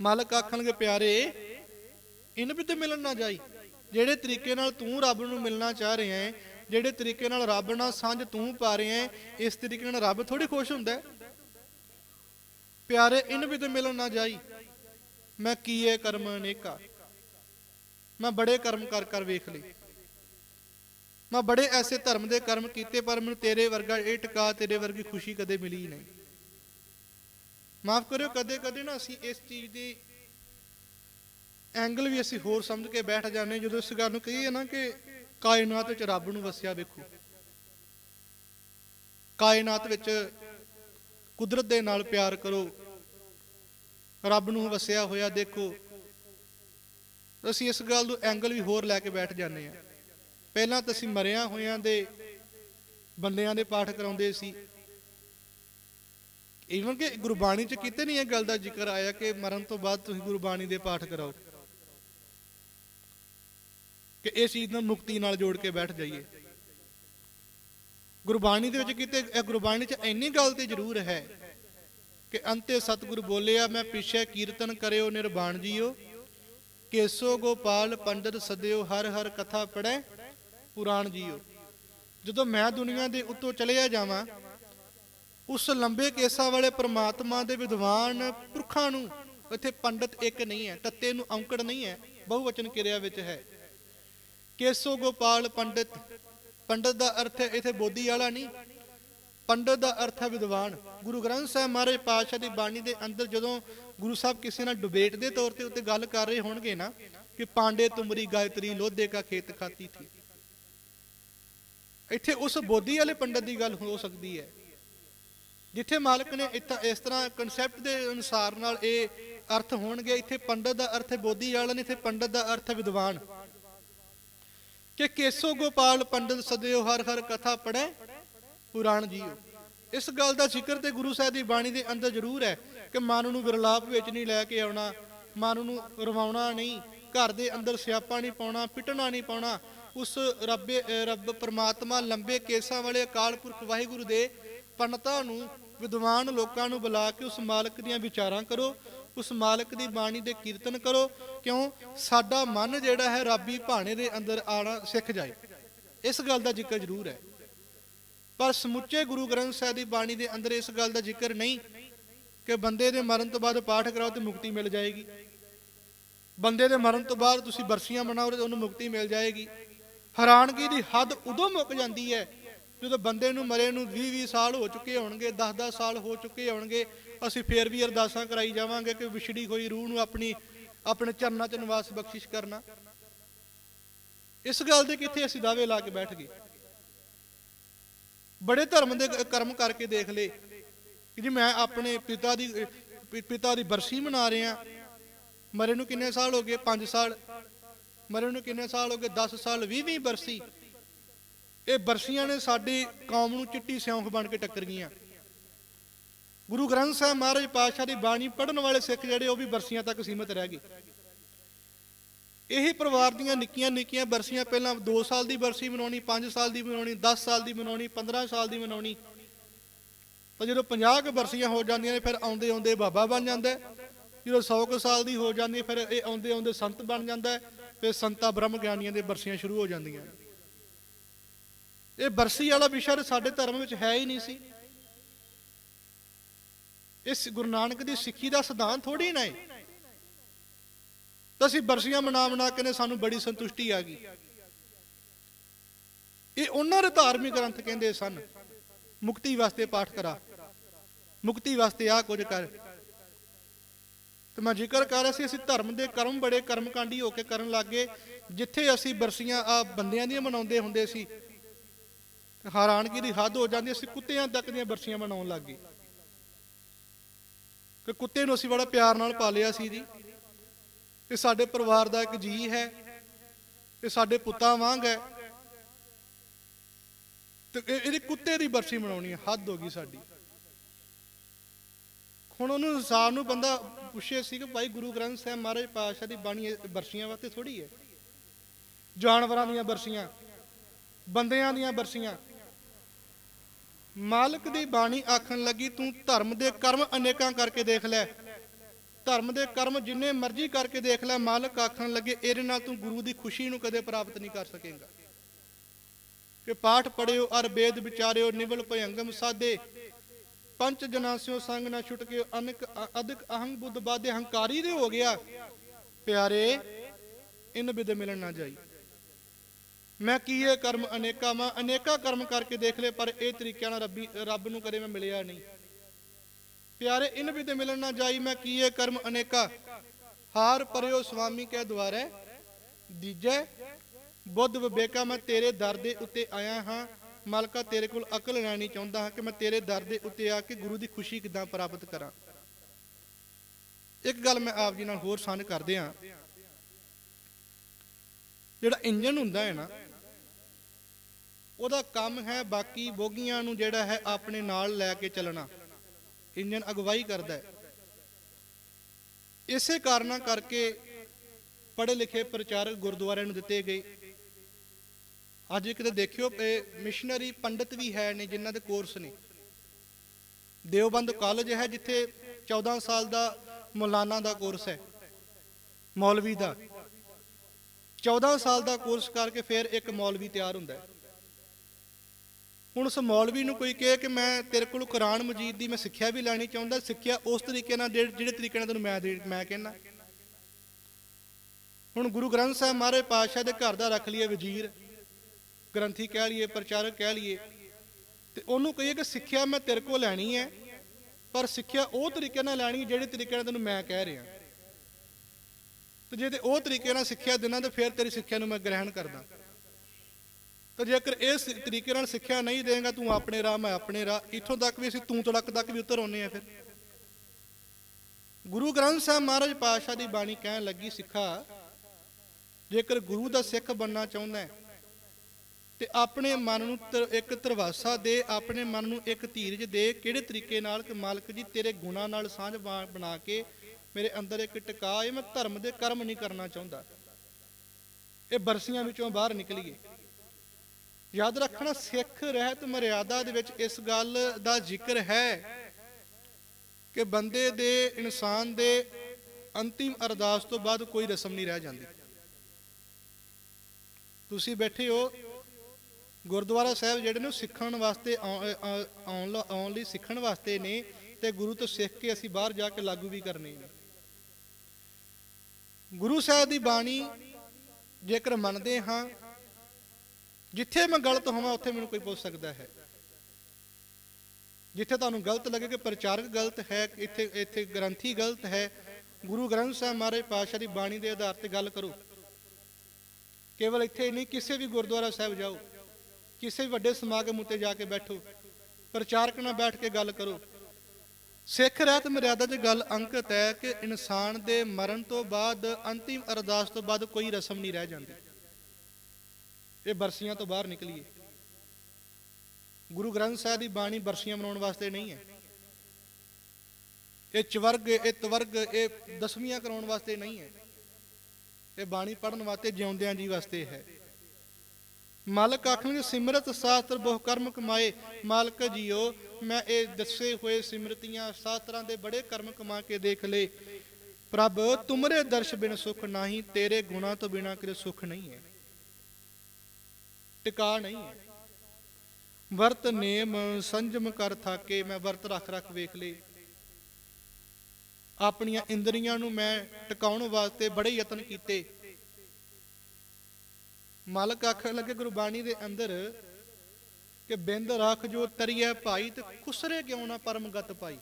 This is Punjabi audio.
ਮਾਲਕ ਆਖਣਗੇ, ਪਿਆਰੇ ਇਨ ਵੀ ਤੇ ਮਿਲਣ ਨਾ ਜਾਈ। ਜਿਹੜੇ ਤਰੀਕੇ ਨਾਲ ਤੂੰ ਰੱਬ ਨੂੰ ਮਿਲਣਾ ਚਾਹ ਰਿਹਾ ਹੈ, ਜਿਹੜੇ ਤਰੀਕੇ ਨਾਲ ਰੱਬ ਨਾਲ ਸਾਂਝ ਤੂੰ ਪਾ ਰਿਹਾ ਹੈ, ਇਸ ਤਰੀਕੇ ਨਾਲ ਰੱਬ ਥੋੜੀ ਖੁਸ਼ ਹੁੰਦਾ ਪਿਆਰੇ ਇਨ ਵੀ ਤੇ ਮਿਲਣ ਨਾ ਜਾਈ। ਮੈਂ ਕੀਏ ਕਰਮ ਅਨੇਕਾ? ਮੈਂ ਬੜੇ ਕਰਮ ਕਰ ਕਰ ਵੇਖ ਲਈ ਮੈਂ ਬੜੇ ਐਸੇ ਧਰਮ ਦੇ ਕਰਮ ਕੀਤੇ, ਪਰ ਮੈਨੂੰ ਤੇਰੇ ਵਰਗਾ ਇਹ ਟਿਕਾ, ਤੇਰੇ ਵਰਗੀ ਖੁਸ਼ੀ ਕਦੇ ਮਿਲੀ ਨਹੀਂ। ਮਾਫ ਕਰਿਓ ਕਦੇ ਕਦੇ ਨਾ ਅਸੀਂ ਇਸ ਚੀਜ਼ ਦੀ ਐਂਗਲ ਵੀ ਅਸੀਂ ਹੋਰ ਸਮਝ ਕੇ ਬੈਠ ਜਾਂਦੇ ਜਦੋਂ ਇਸ ਗੱਲ ਨੂੰ ਕਹੀਏ ਨਾ ਕਿ ਕਾਇਨਾਤ ਵਿੱਚ ਰੱਬ ਨੂੰ ਵਸਿਆ ਵੇਖੋ। ਕਾਇਨਾਤ ਵਿੱਚ ਕੁਦਰਤ ਦੇ ਨਾਲ ਪਿਆਰ ਕਰੋ। ਰੱਬ ਨੂੰ ਵਸਿਆ ਹੋਇਆ ਦੇਖੋ। ਅਸੀਂ ਇਸ ਗੱਲ ਨੂੰ ਐਂਗਲ ਵੀ ਹੋਰ ਲੈ ਕੇ ਬੈਠ ਜਾਂਦੇ ਹਾਂ। ਪਹਿਲਾਂ ਤਾਂ ਅਸੀਂ ਮਰਿਆਂ ਹੋਇਆਂ ਦੇ, ਬੰਦਿਆਂ ਦੇ ਪਾਠ ਕਰਾਉਂਦੇ ਸੀ। ਈਵਨ ਕਿ ਗੁਰਬਾਣੀ ਚ ਕਿਤੇ ਨਹੀਂ ਇਹ ਗੱਲ ਦਾ ਜ਼ਿਕਰ ਆਇਆ ਕਿ ਮਰਨ ਤੋਂ ਬਾਅਦ ਤੁਸੀਂ ਗੁਰਬਾਣੀ ਦੇ ਪਾਠ ਕਰਾਓ। ਕਿ ਇਸ ਚੀਜ਼ ਨੂੰ ਮੁਕਤੀ ਨਾਲ ਜੋੜ ਕੇ ਬੈਠ ਜਾਈਏ। ਗੁਰਬਾਣੀ ਦੇ ਵਿੱਚ ਕਿਤੇ, ਇਹ ਗੁਰਬਾਣੀ ਚ ਇੰਨੀ ਗੱਲ ਤੇ ਜ਼ਰੂਰ ਹੈ ਕਿ ਅੰਤੇ ਸਤਿਗੁਰ ਬੋਲਿਆ, ਮੈਂ ਪਿਛੇ ਕੀਰਤਨ ਕਰਿਓ ਨਿਰਵਾਣ ਜੀਓ। ਕੇਸੋ ਗੋਪਾਲ ਪੰਡਤ ਸਦਿਓ, ਹਰ ਹਰ ਕਥਾ ਪੜੈ ਪੁਰਾਣ ਜੀਓ। ਜਦੋਂ ਮੈਂ ਦੁਨੀਆ ਦੇ ਉੱਤੋਂ ਚਲਿਆ ਜਾਵਾਂ ਉਸ ਲੰਬੇ ਕੇਸਾਂ ਵਾਲੇ ਪ੍ਰਮਾਤਮਾ ਦੇ ਵਿਦਵਾਨ ਪੁਰਖਾਂ ਨੂੰ ਇੱਥੇ ਪੰਡਤ ਇੱਕ ਨਹੀਂ ਹੈ, ਤੱਤੇ ਨੂੰ ਔਂਕੜ ਨਹੀਂ ਹੈ, ਬਹੁਵਚਨ ਕਿਰਿਆ ਵਿੱਚ ਹੈ। ਕੇਸੋ ਗੋਪਾਲ ਪੰਡਤ ਪੰਡਤ ਦਾ ਅਰਥ ਹੈ ਇਥੇ ਬੋਧੀ ਵਾਲਾ ਨਹੀਂ। ਪੰਡਤ ਦਾ ਅਰਥ ਹੈ ਵਿਦਵਾਨ। ਗੁਰੂ ਗ੍ਰੰਥ ਸਾਹਿਬ ਮਹਾਰਾਜ ਪਾਤਸ਼ਾਹ ਦੀ ਬਾਣੀ ਦੇ ਅੰਦਰ ਜਦੋਂ ਗੁਰੂ ਸਾਹਿਬ ਕਿਸੇ ਨਾਲ ਡਿਬੇਟ ਦੇ ਤੌਰ ਤੇ ਉੱਤੇ ਗੱਲ ਕਰ ਰਹੇ ਹੋਣਗੇ ਨਾ, ਕਿ ਪਾਂਡੇ ਤੁਮਰੀ ਗਾਇਤਰੀ ਲੋਧੇ ਕਾ ਖੇਤ ਖਾਤੀ ਥੀ। ਇੱਥੇ ਉਸ ਬੋਧੀ ਵਾਲੇ ਪੰਡਤ ਦੀ ਗੱਲ ਹੋ ਸਕਦੀ ਹੈ। ਜਿੱਥੇ ਮਾਲਕ ਨੇ ਇਸ ਤਰ੍ਹਾਂ ਕਨਸੈਪਟ ਦੇ ਅਨੁਸਾਰ ਨਾਲ ਇਹ ਅਰਥ ਹੋਣਗੇ, ਇੱਥੇ ਪੰਡਤ ਦਾ ਅਰਥ ਹੈ ਬੋਧੀ ਵਾਲਾ ਨਹੀਂ, ਇੱਥੇ ਪੰਡਤ ਦਾ ਅਰਥ ਹੈ ਵਿਦਵਾਨ। ਕਿ ਕੇਸੋ ਗੋਪਾਲ ਪੰਡਤ ਸਦਿਓ ਹਰ ਹਰ ਕਥਾ ਪੜੈ ਪੁਰਾਣ ਜੀਓ। ਇਸ ਗੱਲ ਦਾ ਜ਼ਿਕਰ ਤੇ ਗੁਰੂ ਸਾਹਿਬ ਦੀ ਬਾਣੀ ਦੇ ਅੰਦਰ ਜ਼ਰੂਰ ਹੈ ਕਿ ਮਨ ਨੂੰ ਵਿਰਲਾਪ ਵਿੱਚ ਨਹੀਂ ਲੈ ਕੇ ਆਉਣਾ, ਮਨ ਨੂੰ ਰਵਾਉਣਾ ਨਹੀਂ, ਘਰ ਦੇ ਅੰਦਰ ਸਿਆਪਾ ਨਹੀਂ ਪਾਉਣਾ, ਪਿਟਣਾ ਨਹੀਂ ਪਾਉਣਾ, ਉਸ ਰੱਬੇ ਰੱਬ ਪਰਮਾਤਮਾ ਲੰਬੇ ਕੇਸਾਂ ਵਾਲੇ ਅਕਾਲ ਪੁਰਖ ਵਾਹਿਗੁਰੂ ਦੇ ਪੰਡਤਾਂ ਨੂੰ ਵਿਦਵਾਨ ਲੋਕਾਂ ਨੂੰ ਬੁਲਾ ਕੇ ਉਸ ਮਾਲਕ ਦੀਆਂ ਵਿਚਾਰਾਂ ਕਰੋ, ਉਸ ਮਾਲਕ ਦੀ ਬਾਣੀ ਦੇ ਕੀਰਤਨ ਕਰੋ, ਕਿਉਂ? ਸਾਡਾ ਮਨ ਜਿਹੜਾ ਹੈ ਰੱਬੀ ਭਾਣੇ ਦੇ ਅੰਦਰ ਆਣਾ ਸਿੱਖ ਜਾਏ। ਇਸ ਗੱਲ ਦਾ ਜ਼ਿਕਰ ਜ਼ਰੂਰ ਹੈ। ਪਰ ਸਮੁੱਚੇ ਗੁਰੂ ਗ੍ਰੰਥ ਸਾਹਿਬ ਦੀ ਬਾਣੀ ਦੇ ਅੰਦਰ ਇਸ ਗੱਲ ਦਾ ਜ਼ਿਕਰ ਨਹੀਂ ਕਿ ਬੰਦੇ ਦੇ ਮਰਨ ਤੋਂ ਬਾਅਦ ਪਾਠ ਕਰਾਓ ਤੇ ਮੁਕਤੀ ਮਿਲ ਜਾਏਗੀ। ਬੰਦੇ ਦੇ ਮਰਨ ਤੋਂ ਬਾਅਦ ਤੁਸੀਂ ਬਰਸੀਆਂ ਮਨਾਓ ਤੇ ਉਹਨੂੰ ਮੁਕਤੀ ਮਿਲ ਜਾਏਗੀ। ਹੈਰਾਨਗੀ ਦੀ ਹੱਦ ਉਦੋਂ ਮੁੱਕ ਜਾਂਦੀ ਹੈ ਜਦੋਂ ਬੰਦੇ ਨੂੰ ਮਰੇ ਨੂੰ 20 20 ਸਾਲ ਹੋ ਚੁੱਕੇ ਹੋਣਗੇ 10 10 ਸਾਲ ਹੋ ਚੁੱਕੇ ਹੋਣਗੇ, ਅਸੀਂ ਫੇਰ ਵੀ ਅਰਦਾਸਾਂ ਕਰਾਈ ਜਾਵਾਂਗੇ ਕਿ ਵਿਛੜੀ ਹੋਈ ਰੂਹ ਨੂੰ ਆਪਣੀ, ਆਪਣੇ ਚਰਨਾਂ 'ਚ ਨਿਵਾਸ ਬਖਸ਼ਿਸ਼ ਕਰਨਾ। ਇਸ ਗੱਲ ਦੇ ਕਿੱਥੇ ਅਸੀਂ ਦਾਅਵੇ ਲਾ ਕੇ ਬੈਠ ਗਏ। ਬੜੇ ਧਰਮ ਦੇ ਕਰਮ ਕਰਕੇ ਦੇਖ ਲਏ ਕਿ ਜੀ ਮੈਂ ਆਪਣੇ ਪਿਤਾ ਦੀ ਪਿਤਾ ਦੀ ਬਰਸੀ ਮਨਾ ਰਿਹਾ। ਮਰੇ ਨੂੰ ਕਿੰਨੇ ਸਾਲ ਹੋ ਗਏ? 5 ਸਾਲ। ਮਰੇ ਨੂੰ ਕਿੰਨੇ ਸਾਲ ਹੋ ਗਏ? 10 ਸਾਲ 20 20 ਬਰਸੀ। ਇਹ ਬਰਸੀਆਂ ਨੇ ਸਾਡੀ ਕੌਮ ਨੂੰ ਚਿੱਟੀ ਸਿਉਂਖ ਬਣ ਕੇ ਟੱਕਰ ਗਈਆਂ ਗੁਰੂ ਗ੍ਰੰਥ ਸਾਹਿਬ ਮਹਾਰਾਜ ਪਾਤਸ਼ਾਹ ਦੀ ਬਾਣੀ ਪੜਨ ਵਾਲੇ ਸਿੱਖ ਜਿਹੜੇ ਉਹ ਵੀ ਬਰਸੀਆਂ ਤੱਕ ਸੀਮਤ ਰਹਿ ਗਏ। ਇਹੀ ਪਰਿਵਾਰ ਦੀਆਂ ਨਿੱਕੀਆਂ ਨਿੱਕੀਆਂ ਬਰਸੀਆਂ ਪਹਿਲਾਂ 2 ਸਾਲ ਦੀ ਬਰਸੀ ਮਨਾਉਣੀ 5 ਸਾਲ ਦੀ ਮਨਾਉਣੀ 10 ਸਾਲ ਦੀ ਮਨਾਉਣੀ 15 ਸਾਲ ਦੀ ਮਨਾਉਣੀ। ਤਾਂ ਜਦੋਂ 50 ਕੁ ਬਰਸੀਆਂ ਹੋ ਜਾਂਦੀਆਂ ਨੇ ਫਿਰ ਆਉਂਦੇ ਆਉਂਦੇ ਬਾਬਾ ਬਣ ਜਾਂਦਾ ਜਦੋਂ 100 ਕੁ ਸਾਲ ਦੀ ਹੋ ਜਾਂਦੀ ਹੈ, ਫਿਰ ਇਹ ਆਉਂਦੇ ਆਉਂਦੇ ਸੰਤ ਬਣ ਜਾਂਦਾ ਫਿਰ ਸੰਤਾ ਬ੍ਰਹਮ ਗਿਆਨੀਆਂ ਦੇ ਬਰਸੀਆਂ ਸ਼ੁਰੂ ਹੋ ਜਾਂਦੀਆਂ ਇਹ ਬਰਸੀ ਵਾਲਾ ਵਿਸ਼ਾ ਸਾਡੇ ਧਰਮ ਵਿੱਚ ਹੈ ਹੀ ਨਹੀਂ ਸੀ। ਇਸ ਗੁਰੂ ਨਾਨਕ ਦੀ ਸਿੱਖੀ ਦਾ ਸਿਧਾਂਤ ਥੋੜੀ ਨਾ ਹੈ ਤਾਂ ਅਸੀਂ ਬਰਸੀਆਂ ਮਨਾ ਮਨਾ ਕੇ ਨੇ ਸਾਨੂੰ ਬੜੀ ਸੰਤੁਸ਼ਟੀ ਆ ਗਈ। ਇਹ ਉਹਨਾਂ ਦੇ ਧਾਰਮਿਕ ਗ੍ਰੰਥ ਕਹਿੰਦੇ ਸਨ, ਮੁਕਤੀ ਵਾਸਤੇ ਪਾਠ ਕਰਾ, ਮੁਕਤੀ ਵਾਸਤੇ ਆ ਕੁਝ ਕਰ। ਤੇ ਮੈਂ ਜ਼ਿਕਰ ਕਰ ਰਿਹਾ ਸੀ, ਅਸੀਂ ਧਰਮ ਦੇ ਕਰਮ ਬੜੇ ਕਰਮਕਾਂਡੀ ਹੋ ਕੇ ਕਰਨ ਲੱਗੇ ਜਿੱਥੇ ਅਸੀਂ ਬਰਸੀਆਂ ਆ ਬੰਦਿਆਂ ਦੀਆਂ ਮਨਾਉਂਦੇ ਹੁੰਦੇ ਸੀ ਹੈਰਾਨਗੀ ਦੀ ਹੱਦ ਹੋ ਜਾਂਦੀ ਅਸੀਂ ਕੁੱਤਿਆਂ ਤੱਕ ਦੀਆਂ ਬਰਸੀਆਂ ਮਨਾਉਣ ਲੱਗ ਗਏ। ਕਿ ਕੁੱਤੇ ਨੂੰ ਅਸੀਂ ਬੜਾ ਪਿਆਰ ਨਾਲ ਪਾਲਿਆ ਸੀ ਜੀ। ਇਹ ਸਾਡੇ ਪਰਿਵਾਰ ਦਾ ਇੱਕ ਜੀ ਹੈ। ਇਹ ਸਾਡੇ ਪੁੱਤਾਂ ਵਾਂਗ ਹੈ। ਤੇ ਇਹ- ਇਹਦੇ ਕੁੱਤੇ ਦੀ ਬਰਸੀ ਬਣਾਉਣੀ ਹੱਦ ਹੋ ਗਈ ਸਾਡੀ। ਹੁਣ ਉਹਨੂੰ ਇਨਸਾਨ ਨੂੰ ਬੰਦਾ ਪੁੱਛੇ ਸੀ ਕਿ ਭਾਈ ਗੁਰੂ ਗ੍ਰੰਥ ਸਾਹਿਬ ਮਹਾਰਾਜ ਪਾਤਸ਼ਾਹ ਦੀ ਬਾਣੀ ਬਰਸੀਆਂ ਵਾਸਤੇ ਥੋੜੀ ਹੈ। ਜਾਨਵਰਾਂ ਦੀਆਂ ਬਰਸੀਆਂ, ਬੰਦਿਆਂ ਦੀਆਂ ਬਰਸੀਆਂ। ਮਾਲਕ ਦੀ ਬਾਣੀ ਆਖਣ ਲੱਗੀ, ਤੂੰ ਧਰਮ ਦੇ ਕਰਮ ਅਨੇਕਾਂ ਕਰਕੇ ਦੇਖ ਲੈ। ਧਰਮ ਦੇ ਕਰਮ ਜਿੰਨੇ ਮਰਜ਼ੀ ਕਰਕੇ ਦੇਖ ਲੈ। ਮਾਲਕ ਆਖਣ ਲੱਗੇ, ਇਹਦੇ ਨਾਲ ਤੂੰ ਗੁਰੂ ਦੀ ਖੁਸ਼ੀ ਨੂੰ ਕਦੇ ਪ੍ਰਾਪਤ ਨਹੀਂ ਕਰ ਸਕੇਗਾ। ਕਿ ਪਾਠ ਪੜਿਓ ਅਰ ਵੇਦ ਵਿਚਾਰਿਓ, ਨਿਵਲ ਭਯੰਗਮ ਸਾਦੇ। ਪੰਚ ਜਨਾਸਿਓ ਸੰਗ ਨਾ ਛੁਟ ਕੇ ਅਨਕ ਅ- ਅਧਿਕ ਅਹੰਗ ਬੁੱਧ ਬਾਦੇ ਹੰਕਾਰੀ ਦੇ ਹੋ ਗਿਆ। ਪਿਆਰੇ, ਇਨ ਬਿਦ ਮਿਲਣ ਨਾ ਜਾਈ। ਮੈਂ ਕੀਏ ਕਰਮ ਅਨੇਕਾਂ ਮੈਂ ਅਨੇਕਾਂ ਕਰਮ ਕਰਕੇ ਦੇਖ ਲਏ, ਪਰ ਇਹ ਤਰੀਕਿਆਂ ਨਾਲ ਰੱਬੀ ਰੱਬ ਨੂੰ ਕਦੇ ਮੈਂ ਮਿਲਿਆ ਨਹੀਂ। ਪਿਆਰੇ, ਇਨ ਬਿਦ ਮਿਲਣ ਨਾ ਜਾਈ, ਮੈਂ ਕੀਏ ਕਰਮ ਅਨੇਕਾ? ਹਾਰ ਪਰਿਓ ਸੁਆਮੀ ਕੇ ਦੁਆਰੇ, ਦੀਜੈ, ਬੁੱਧ ਵਿਵੇਕਾ, ਮੈਂ ਤੇਰੇ ਦਰ ਦੇ ਉੱਤੇ ਆਇਆ ਹਾਂ। ਮਾਲਕਾ, ਤੇਰੇ ਕੋਲ ਅਕਲ ਲੈਣੀ ਚਾਹੁੰਦਾ ਹਾਂ ਕਿ ਮੈਂ ਤੇਰੇ ਦਰ ਦੇ ਉੱਤੇ ਆ ਕੇ ਗੁਰੂ ਦੀ ਖੁਸ਼ੀ ਕਿਦਾਂ ਪ੍ਰਾਪਤ ਕਰਾਂ। ਇੱਕ ਗੱਲ ਮੈਂ ਆਪ ਜੀ ਨਾਲ ਹੋਰ ਸਾਂਝ ਕਰਦੇ ਹਾਂ। ਜਿਹੜਾ ਇੰਜਨ ਹੁੰਦਾ ਹੈ ਨਾ ਉਹਦਾ ਕੰਮ ਹੈ ਬਾਕੀ ਬੋਗੀਆਂ ਨੂੰ ਜਿਹੜਾ ਹੈ ਆਪਣੇ ਨਾਲ ਲੈ ਕੇ ਚੱਲਣਾ। ਇੰਜਨ ਅਗਵਾਈ ਕਰਦਾ ਹੈ। ਇਸੇ ਕਾਰਨਾਂ ਕਰਕੇ ਪੜ੍ਹੇ ਲਿਖੇ ਪ੍ਰਚਾਰਕ ਗੁਰਦੁਆਰਿਆਂ ਨੂੰ ਦਿੱਤੇ ਗਏ। ਅੱਜ ਕਿਤੇ ਦੇਖਿਓ, ਇਹ ਮਿਸ਼ਨਰੀ ਪੰਡਿਤ ਵੀ ਹੈ ਨੇ ਜਿਨ੍ਹਾਂ ਦੇ ਕੋਰਸ ਨੇ। ਦੇਵਬੰਦ ਕਾਲਜ ਹੈ, ਜਿੱਥੇ 14 ਸਾਲ ਦਾ ਮੌਲਾਨਾ ਦਾ ਕੋਰਸ ਹੈ, ਮੌਲਵੀ ਦਾ। 14 ਸਾਲ ਦਾ ਕੋਰਸ ਕਰਕੇ ਫਿਰ ਇੱਕ ਮੌਲਵੀ ਤਿਆਰ ਹੁੰਦਾ ਹੈ। ਹੁਣ ਉਸ ਮੌਲਵੀ ਨੂੰ ਕੋਈ ਕਹੇ ਕਿ ਮੈਂ ਤੇਰੇ ਕੋਲ ਕੁਰਾਨ ਮਜੀਦ ਦੀ ਮੈਂ ਸਿੱਖਿਆ ਵੀ ਲੈਣੀ ਚਾਹੁੰਦਾ, ਸਿੱਖਿਆ ਉਸ ਤਰੀਕੇ ਨਾਲ ਜਿਹੜੇ ਜਿਹੜੇ ਤਰੀਕੇ ਨਾਲ ਤੈਨੂੰ ਮੈਂ ਦੇ- ਮੈਂ ਕਹਿੰਦਾ। ਹੁਣ ਗੁਰੂ ਗ੍ਰੰਥ ਸਾਹਿਬ ਮਹਾਰਾਜ ਪਾਤਸ਼ਾਹ ਦੇ ਘਰ ਦਾ ਰੱਖ ਲਈਏ ਵਜ਼ੀਰ, ਗ੍ਰੰਥੀ ਕਹਿ ਲਈਏ, ਪ੍ਰਚਾਰਕ ਕਹਿ ਲਈਏ, ਤੇ ਉਹਨੂੰ ਕਹੀਏ ਕਿ ਸਿੱਖਿਆ ਮੈਂ ਤੇਰੇ ਕੋਲ ਲੈਣੀ ਹੈ, ਪਰ ਸਿੱਖਿਆ ਉਹ ਤਰੀਕੇ ਨਾਲ ਲੈਣੀ ਜਿਹੜੇ ਤਰੀਕੇ ਨਾਲ ਤੈਨੂੰ ਮੈਂ ਕਹਿ ਰਿਹਾ। ਤੇ ਜੇ ਤੇ ਉਹ ਤਰੀਕੇ ਨਾਲ ਸਿੱਖਿਆ ਦੇਣਾ ਤੇ ਫਿਰ ਤੇਰੀ ਸਿੱਖਿਆ ਨੂੰ ਮੈਂ ਗ੍ਰਹਿਣ ਕਰਦਾ। ਤੇ ਜੇਕਰ ਇਸ ਤਰੀਕੇ ਨਾਲ ਸਿੱਖਿਆ ਨਹੀਂ ਦੇਗਾ ਤੂੰ ਆਪਣੇ ਰਾਹ, ਮੈਂ ਆਪਣੇ ਰਾਹ, ਇੱਥੋਂ ਤੱਕ ਵੀ ਅਸੀਂ ਤੂੰ ਤੜਕ ਤੱਕ ਵੀ ਉਤਰ ਆਉਨੇ ਆ ਫਿਰ। ਗੁਰੂ ਗ੍ਰੰਥ ਸਾਹਿਬ ਮਹਾਰਾਜ ਪਾਤਸ਼ਾਹ ਦੀ ਬਾਣੀ ਕਹਿਣ ਲੱਗੀ, ਸਿੱਖਾ, ਜੇਕਰ ਗੁਰੂ ਦਾ ਸਿੱਖ ਬਣਨਾ ਚਾਹੁੰਦਾ ਹੈ, ਤੇ ਆਪਣੇ ਮਨ ਨੂੰ ਇੱਕ ਤਰਵਾਸਾ ਦੇ, ਆਪਣੇ ਮਨ ਨੂੰ ਇੱਕ ਧੀਰਜ ਦੇ, ਕਿਹੜੇ ਤਰੀਕੇ ਨਾਲ ਕਿ ਮਾਲਕ ਜੀ ਤੇਰੇ ਗੁਣਾ ਨਾਲ ਸਾਂਝ ਬਣਾ ਕੇ ਮੇਰੇ ਅੰਦਰ ਇੱਕ ਟਿਕਾ ਹੈ ਮੈਂ ਧਰਮ ਦੇ ਕਰਮ ਨਹੀਂ ਕਰਨਾ ਚਾਹੁੰਦਾ। ਇਹ ਬਰਸੀਆਂ ਵਿੱਚੋਂ ਬਾਹਰ ਨਿਕਲੀਏ। ਯਾਦ ਰੱਖਣਾ ਸਿੱਖ ਰਹਿਤ ਮਰਿਆਦਾ ਦੇ ਵਿੱਚ ਇਸ ਗੱਲ ਦਾ ਜ਼ਿਕਰ ਹੈ ਕਿ ਬੰਦੇ ਦੇ, ਇਨਸਾਨ ਦੇ ਅੰਤਿਮ ਅਰਦਾਸ ਤੋਂ ਬਾਅਦ ਕੋਈ ਰਸਮ ਨਹੀਂ ਰਹਿ ਜਾਂਦੀ। ਤੁਸੀਂ ਬੈਠੇ ਹੋ, ਗੁਰਦੁਆਰਾ ਸਾਹਿਬ ਜਿਹੜੇ ਨੇ ਉਹ ਸਿੱਖਣ ਵਾਸਤੇ ਆਉਣ ਆਉਣ ਲਈ ਸਿੱਖਣ ਵਾਸਤੇ ਨੇ ਤੇ ਗੁਰੂ ਤੋਂ ਸਿੱਖ ਕੇ ਅਸੀਂ ਬਾਹਰ ਜਾ ਕੇ ਲਾਗੂ ਵੀ ਕਰਨੇ ਨੇ। ਗੁਰੂ ਸਾਹਿਬ ਦੀ ਬਾਣੀ ਜੇਕਰ ਮੰਨਦੇ ਹਾਂ ਜਿੱਥੇ ਮੈਂ ਗਲਤ ਹੋਵਾਂ, ਉੱਥੇ ਮੈਨੂੰ ਕੋਈ ਪੁੱਛ ਸਕਦਾ ਹੈ। ਜਿੱਥੇ ਤੁਹਾਨੂੰ ਗਲਤ ਲੱਗੇ ਕਿ ਪ੍ਰਚਾਰਕ ਗਲਤ ਹੈ, ਇੱਥੇ ਇੱਥੇ ਗ੍ਰੰਥੀ ਗਲਤ ਹੈ, ਗੁਰੂ ਗ੍ਰੰਥ ਸਾਹਿਬ ਮਹਾਰਾਜ ਪਾਤਸ਼ਾਹ ਦੀ ਬਾਣੀ ਦੇ ਆਧਾਰ ਤੇ ਗੱਲ ਕਰੋ। ਕੇਵਲ ਇੱਥੇ ਨਹੀਂ, ਕਿਸੇ ਵੀ ਗੁਰਦੁਆਰਾ ਸਾਹਿਬ ਜਾਓ, ਕਿਸੇ ਵੀ ਵੱਡੇ ਸਮਾਗਮ ਉੱਤੇ ਜਾ ਕੇ ਬੈਠੋ, ਪ੍ਰਚਾਰਕ ਨਾਲ ਬੈਠ ਕੇ ਗੱਲ ਕਰੋ। ਸਿੱਖ ਰਹਿਤ ਮਰਿਆਦਾ 'ਚ ਗੱਲ ਅੰਕਿਤ ਹੈ ਕਿ ਇਨਸਾਨ ਦੇ ਮਰਨ ਤੋਂ ਬਾਅਦ, ਅੰਤਿਮ ਅਰਦਾਸ ਤੋਂ ਬਾਅਦ ਕੋਈ ਰਸਮ ਨਹੀਂ ਰਹਿ ਜਾਂਦੀ। ਇਹ ਬਰਸੀਆਂ ਤੋਂ ਬਾਹਰ ਨਿਕਲੀਏ। ਗੁਰੂ ਗ੍ਰੰਥ ਸਾਹਿਬ ਦੀ ਬਾਣੀ ਬਰਸੀਆਂ ਮਨਾਉਣ ਵਾਸਤੇ ਨਹੀਂ ਹੈ। ਇਹ ਚਵਰਗ, ਇਹ ਤਵਰਗ, ਇਹ ਦਸਵੀਆਂ ਕਰਾਉਣ ਵਾਸਤੇ ਨਹੀਂ ਹੈ। ਇਹ ਬਾਣੀ ਪੜਨ ਵਾਸਤੇ, ਜਿਉਂਦਿਆਂ ਜੀ ਵਾਸਤੇ ਹੈ। ਮਾਲਕ ਆਖਣਗੇ, ਸਿਮਰਤ ਸ਼ਾਸਤਰ ਬਹੁ ਕਰਮ ਕਮਾਏ। ਮਾਲਕ ਜੀਓ, ਮੈਂ ਇਹ ਦੱਸੇ ਹੋਏ ਸਿਮਰਤੀਆਂ ਸ਼ਾਸਤਰਾਂ ਦੇ ਬੜੇ ਕਰਮ ਕਮਾ ਕੇ ਦੇਖ ਲਏ। ਪ੍ਰਭ, ਤੁਮਰੇ ਦਰਸ਼ ਬਿਨ ਸੁਖ ਨਹੀਂ, ਤੇਰੇ ਗੁਣਾ ਤੋਂ ਬਿਨਾ ਕਿਤੇ ਸੁਖ ਨਹੀਂ ਹੈ। ਟਿਕਾ ਨਹੀਂ। ਹੈ ਵਰਤ ਨੇਮ ਸੰਜਮ ਕਰ ਥਾਕੇ, ਮੈਂ ਵਰਤ ਰੱਖ ਰੱਖ ਵੇਖ ਲਏ ਆਪਣੀਆਂ ਇੰਦਰੀਆਂ ਨੂੰ ਮੈਂ ਟਿਕਾਉਣ ਵਾਸਤੇ ਬੜੇ ਯਤਨ ਕੀਤੇ। ਮਾਲਕ ਆਖਣ ਲੱਗੇ, ਗੁਰਬਾਣੀ ਦੇ ਅੰਦਰ ਕਿ ਬਿੰਦ ਰੱਖ ਜੋ ਤਰੀਐ ਭਾਈ ਤੇ ਖੁਸਰੇ ਕਿਉਂ ਨਾ ਪਰਮਗਤ ਪਾਈ